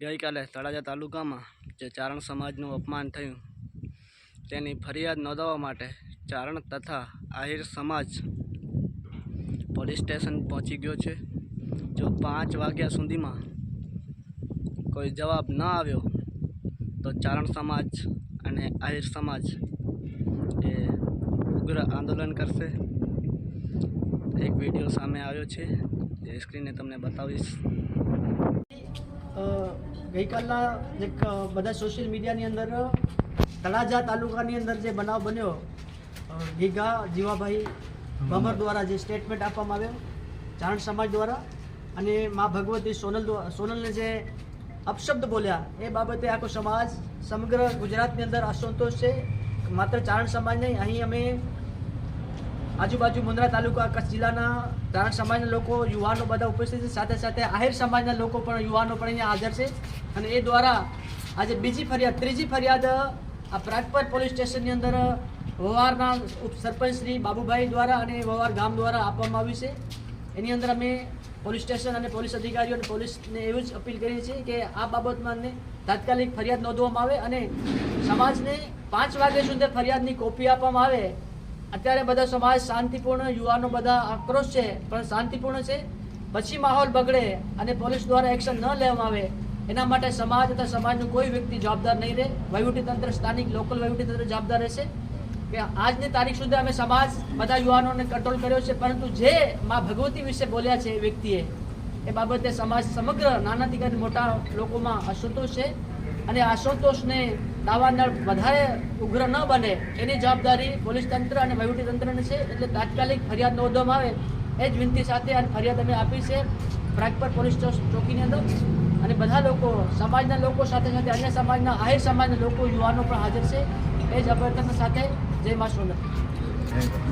ગઈકાલે તળાજા તાલુકામાં જે ચારણ સમાજનું અપમાન થયું, તેની ફરિયાદ નોંધાવવા માટે ચારણ તથા આહિર સમાજ પોલીસ સ્ટેશન પહોંચી ગયો છે. જો પાંચ વાગ્યા સુધીમાં કોઈ જવાબ ન આવ્યો, તો ચારણ સમાજ અને આહિર સમાજ એ ઉગ્ર આંદોલન કરશે. એક વીડિયો સામે આવ્યો છે. જે સ્ક્રીને તમને બતાવીશ. ગઈકાલના એક બધા સોશિયલ મીડિયાની અંદર તળાજા તાલુકાની અંદર જે બનાવ બન્યો ગીગા જીવાભાઈ ભમર દ્વારા જે સ્ટેટમેન્ટ આપવામાં આવ્યો ચારણ સમાજ દ્વારા અને મા ભગવતી સોનલ સોનલને જે અપશબ્દ બોલ્યા એ બાબતે આખો સમાજ સમગ્ર ગુજરાતની અંદર અસંતોષ છે. માત્ર ચારણ સમાજ નહીં અહીં અમે આજુબાજુ મુન્દ્રા તાલુકા કચ્છ જિલ્લાના ચારણ સમાજના લોકો યુવાનો બધા ઉપસ્થિત છે. સાથે સાથે આહિર સમાજના લોકો પણ યુવાનો પણ અહીંયા હાજર છે. અને એ દ્વારા આજે બીજી ફરિયાદ, ત્રીજી ફરિયાદ, આ પ્રાગપર પોલીસ સ્ટેશનની અંદર વવારના સરપંચ શ્રી બાબુભાઈ દ્વારા અને વવાર ગામ દ્વારા આપવામાં આવી છે. એની અંદર અમે પોલીસ સ્ટેશન અને પોલીસ અધિકારીઓ અને પોલીસને એવું જ અપીલ કરીએ છીએ કે આ બાબતમાં તાત્કાલિક ફરિયાદ નોંધવામાં આવે અને સમાજને પાંચ વાગ્યા સુધી ફરિયાદની કોપી આપવામાં આવે. અત્યારે બધા સમાજ શાંતિપૂર્ણ, યુવાનો બધા આક્રોશ છે, પણ શાંતિપૂર્ણ છે. પછી માહોલ બગડે અને પોલીસ દ્વારા એક્શન ન લેવામાં આવે. એના માટે સમાજ તથા સમાજનું કોઈ વ્યક્તિ જવાબદાર નહીં રહે. વહીવટીતંત્ર, સ્થાનિક, લોકલ વહીવટીતંત્ર જવાબદાર રહેશે. કે આજની તારીખ સુધી અમે સમાજ બધા યુવાનોને કંટ્રોલ કર્યો છે, પરંતુ જે મા ભગવતી વિશે બોલ્યા છે એ વ્યક્તિએ, એ બાબતે સમાજ સમગ્ર નાનાથી કરીને મોટા લોકોમાં અસંતોષ છે. અને અસંતોષને દાવાનળ વધારે ઉગ્ર ન બને, એની જવાબદારી પોલીસ તંત્ર અને વહીવટી તંત્રને છે. એટલે તાત્કાલિક ફરિયાદ નોંધવામાં આવે, એ જ વિનંતી સાથે આ ફરિયાદ અમે આપી છે. પ્રાગપર પોલીસ ચોકીની અંદર. અને બધા લોકો, સમાજના લોકો સાથે સાથે, અન્ય સમાજના, આહિર સમાજના લોકો, યુવાનો પણ હાજર છે. એ જ અભ્યર્થના સાથે જય મા સોનલ